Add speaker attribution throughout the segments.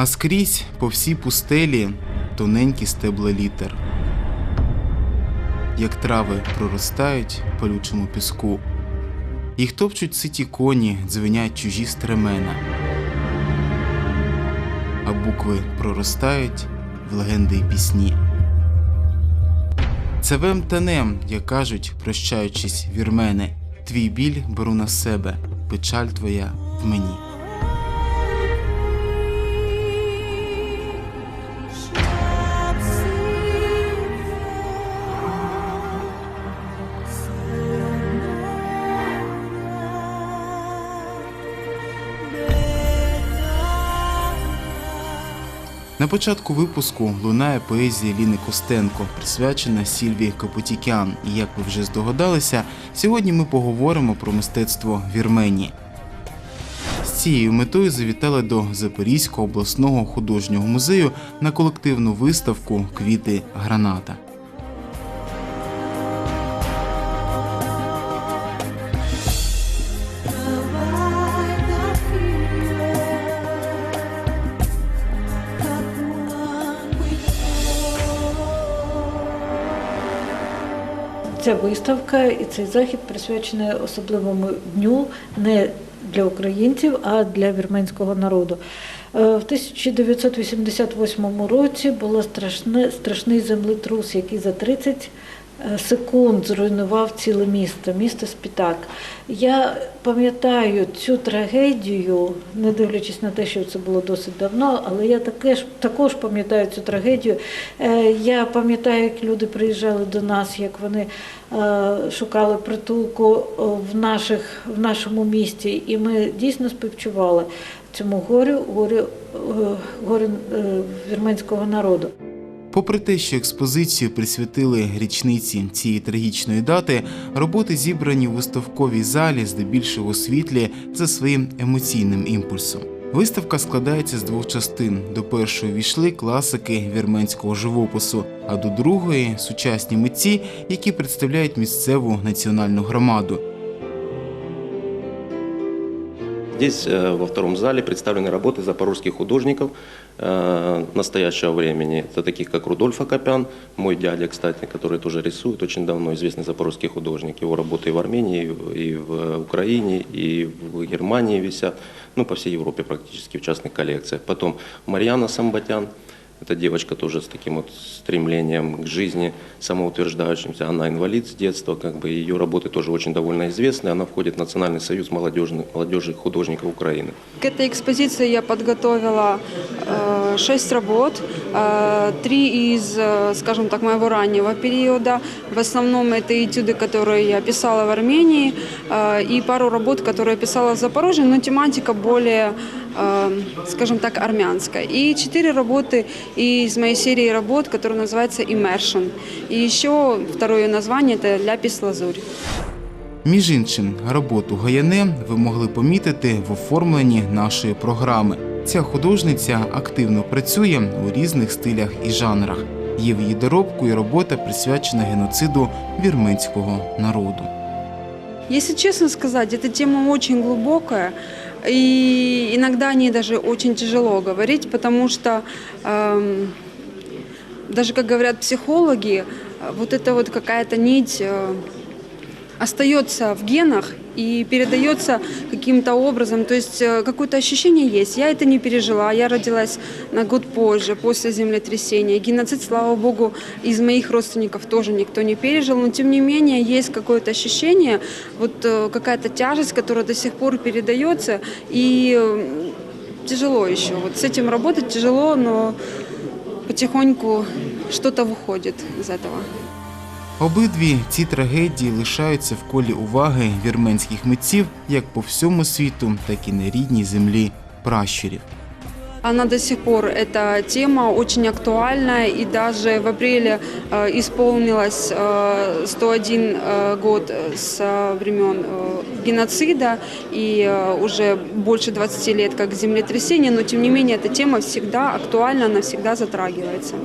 Speaker 1: А скрізь по всій пустелі тоненькі стебла літер. Як трави проростають палючому піску. Їх топчуть ситі коні, дзвенять чужі стремена. А букви проростають в легенди й пісні. Цевем танем, як кажуть, прощаючись, вірмени, твій біль беру на себе, печаль твоя в мені. На початку випуску лунає поезія Ліни Костенко, присвячена Сільвії Капутікян. І як ви вже здогадалися, сьогодні ми поговоримо про мистецтво Вірменії. З цією метою завітали до Запорізького обласного художнього музею на колективну виставку Квіти граната.
Speaker 2: Ця виставка і цей захід присвячений особливому дню не для українців, а для вірменського народу. Е, В 1988 році страшне, страшний землетрус, який за 30 секунд зруйнував ціле місто, місто Спітак. Я пам'ятаю цю трагедію, не дивлячись на те, що це було досить давно, але я також, також пам'ятаю цю трагедію. Е, Я пам'ятаю, як люди приїжджали до нас, як вони е, шукали притулку е, в, наших, в нашому місті, і ми дійсно співчували цьому горю, горю, е, горю е, вірменського народу.
Speaker 1: Попри те, що експозицію присвятили річниці цієї трагічної дати, роботи зібрані у виставковій залі здебільшого світлі за своїм емоційним імпульсом. Виставка складається з двох частин. До першої війшли класики вірменського живопису, а до другої сучасні митці, які представляють місцеву національну громаду.
Speaker 3: Здесь э, во втором зале представлены работы запорожских художников э, настоящего времени. Это таких как Рудольф Акопян, мой дядя, кстати, который тоже рисует очень давно, известный запорожский художник. Его работы и в Армении, и в- и в Украине, и в Германии висят, ну, по всей Европе практически в частных коллекциях. Потом Марьяна Самбатян, это девочка тоже с таким вот стремлением к жизни, самоутверждающимся. Она инвалид с детства, как бы ее работы тоже очень довольно известны. Она входит в Национальный союз молодежных, молодежи художников Украины.
Speaker 4: К этой экспозиции я подготовила э, шесть работ, э, три из, э, скажем так, моего раннего периода. В основном это этюды, которые я писала в Армении, э, и пару работ, которые я писала в Запорожье, но тематика более, э, скажем так, армянская. И четыре работы из моей серии работ, которая называется Immersion. И еще второе название – это «Ляпис лазурь».
Speaker 1: Між іншим, роботу Гаяне ви могли помітити в оформленні нашої програми. Ця художниця активно працює у різних стилях і жанрах. Є в її доробку і робота присвячена геноциду вірменського народу.
Speaker 4: Если честно сказать, эта тема очень глубокая, и иногда о ней даже очень тяжело говорить, потому что эм, даже, как говорят психологи, э, вот эта вот какая-то нить э, остается в генах и передается каким-то образом. То есть э, какое-то ощущение есть. Я это не пережила. Я родилась на год позже, после землетрясения. Геноцид, слава богу, из моих родственников тоже никто не пережил. Но тем не менее есть какое-то ощущение, вот э, какая-то тяжесть, которая до сих пор передается. И тяжело еще. Вот с этим работать тяжело, но потихоньку что-то выходит из этого.
Speaker 1: Обидві ці трагедії лишаються в колі уваги вірменських митців як по всьому світу, так і на рідній землі пращурів.
Speaker 4: Она до сих пор, эта тема очень актуальна, и даже в апреле э, исполнилось э, 101 э, год с э, времен э, геноцида, и э, уже больше 20 лет как землетрясение, но тем не менее эта тема всегда актуальна, она всегда затрагивается.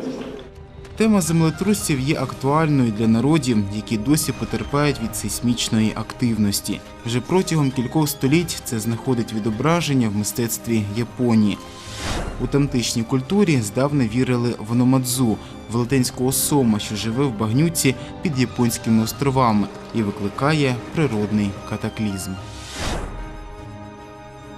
Speaker 1: Тема землетрусів є актуальною для народів, які досі потерпають від сейсмічної активності. Вже протягом кількох століть це знаходить відображення в мистецтві Японії. У тамтешній культурі здавна вірили в номадзу, велетенського сома, що живе в багнюці під японськими островами і викликає природний катаклізм.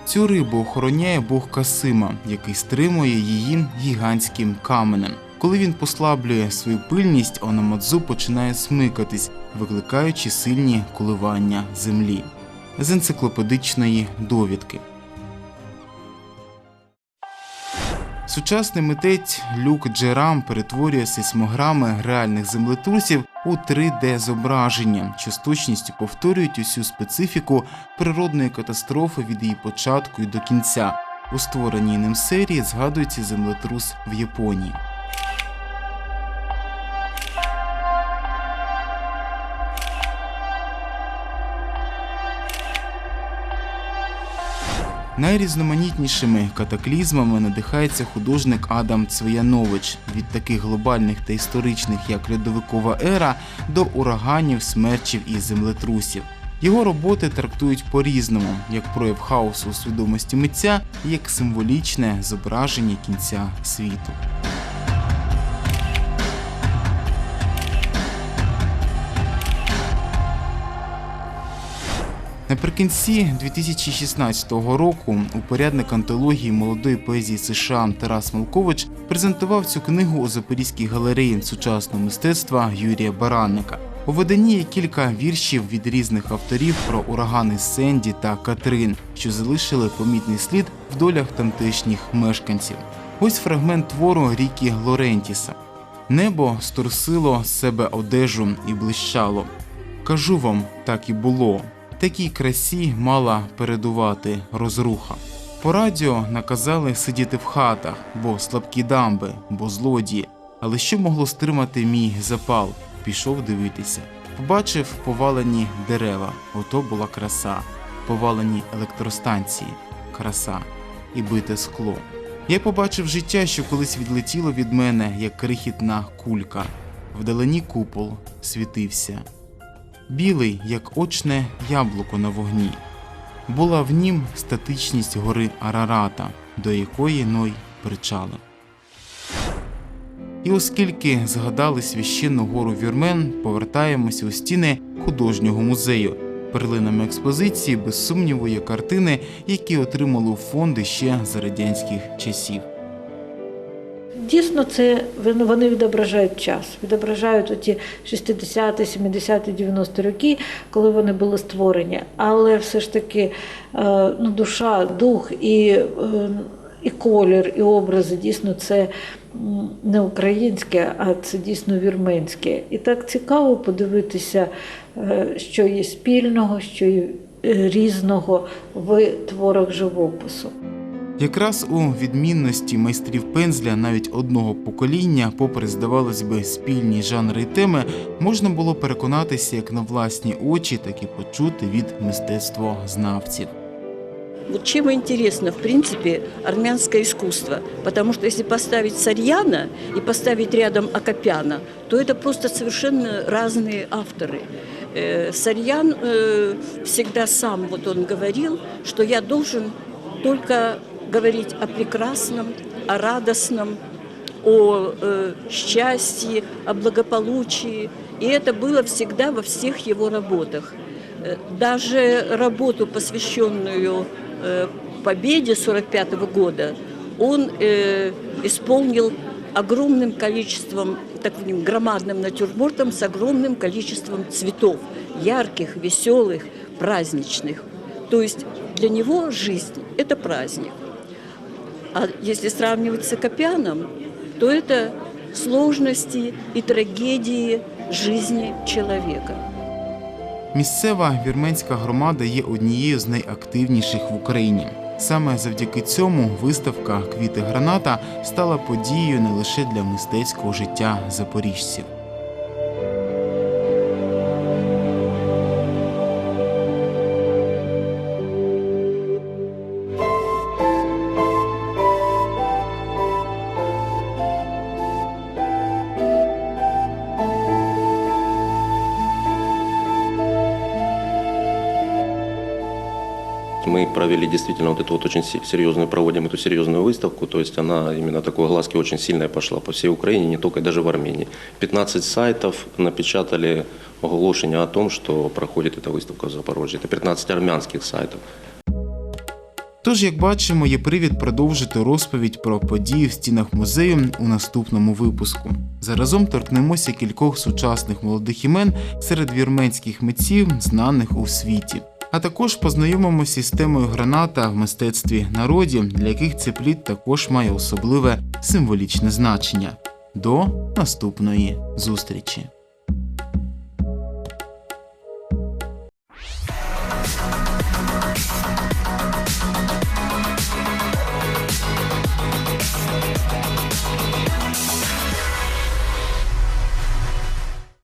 Speaker 1: Цю рибу охороняє бог Касима, який стримує її гігантським каменем. Коли він послаблює свою пильність, Ономадзу починає смикатись, викликаючи сильні коливання землі. З енциклопедичної довідки. Сучасний митець Люк Джерам перетворює сейсмограми реальних землетрусів у 3D-зображення, що з точністю повторюють усю специфіку природної катастрофи від її початку і до кінця. У створеній ним серії згадується землетрус в Японії. Найрізноманітнішими катаклізмами надихається художник Адам Цвиянович від таких глобальних та історичних, як льодовикова ера, до ураганів, смерчів і землетрусів. Його роботи трактують по-різному, як прояв хаосу у свідомості митця, як символічне зображення кінця світу. Наприкінці 2016 року упорядник антології молодої поезії США Тарас Малкович презентував цю книгу у Запорізькій галереї сучасного мистецтва Юрія Баранника. У виданні є кілька віршів від різних авторів про урагани Сенді та Катрин, що залишили помітний слід в долях тамтешніх мешканців. Ось фрагмент твору Рікі Лорентіса. Небо сторсило себе одежу і блищало. Кажу вам, так і було. Такій красі мала передувати розруха. По радіо наказали сидіти в хатах, бо слабкі дамби, бо злодії. Але що могло стримати мій запал? Пішов дивитися. Побачив повалені дерева. Ото була краса. Повалені електростанції, краса і бите скло. Я побачив життя, що колись відлетіло від мене, як крихітна кулька. Вдалині купол світився білий, як очне яблуко на вогні. Була в нім статичність гори Арарата, до якої Ной причалив. І оскільки згадали священну гору Вірмен, повертаємося у стіни художнього музею. Перлинами експозиції, без сумніву, є картини, які отримали фонди ще за радянських часів.
Speaker 2: Дійсно, це вони- відображають час, відображають оті 60-ті, 70-ті, 90-ті роки, коли вони були створені. Але все ж таки е, ну, душа, дух і, е, і колір, і образи дійсно це не українське, а це дійсно вірменське. І так цікаво подивитися, е, що є спільного, що є різного в творах живопису.
Speaker 1: Якраз у відмінності майстрів пензля навіть одного покоління, попри здавалось би спільні жанри і теми, можна було переконатися як на власні очі, так і почути від мистецтвознавців.
Speaker 5: Вот чем интересно, в принципе, армянское искусство. Потому что если поставить Сарьяна и поставить рядом Акопяна, то это просто совершенно разные авторы. Э, Сарьян э, всегда сам, вот он говорил, что я должен только говорить о прекрасном, о радостном, о э, счастье, о благополучии. И это было всегда во всех его работах. Э, Даже работу, посвященную э, победе 45 года, он э, исполнил огромным количеством, таким громадным натюрмортом с огромным количеством цветов, ярких, веселых, праздничных. То есть для него жизнь – это праздник. А если сравнивать с Акопяном, то это сложности и трагедии жизни человека.
Speaker 1: Місцева вірменська громада є однією з найактивніших в Україні. Саме завдяки цьому виставка Квіти граната стала подією не лише для мистецького життя запоріжців.
Speaker 3: Мы провели действительно вот эту вот очень се- серьезную, проводим эту серьезную выставку, то есть она именно такой глазки очень сильная пошла по всей Украине, не только даже в Армении. 15 сайтов напечатали оголошение о том, что проходит эта выставка в Запорожье. Это 15 армянских сайтов.
Speaker 1: Тож, як бачимо, є привід продовжити розповідь про події в стінах музею у наступному випуску. Заразом торкнемося кількох сучасних молодих імен серед вірменських митців, знаних у світі. А також познайомимося з темою граната в мистецтві народів, для яких цей плід також має особливе символічне значення. До наступної зустрічі!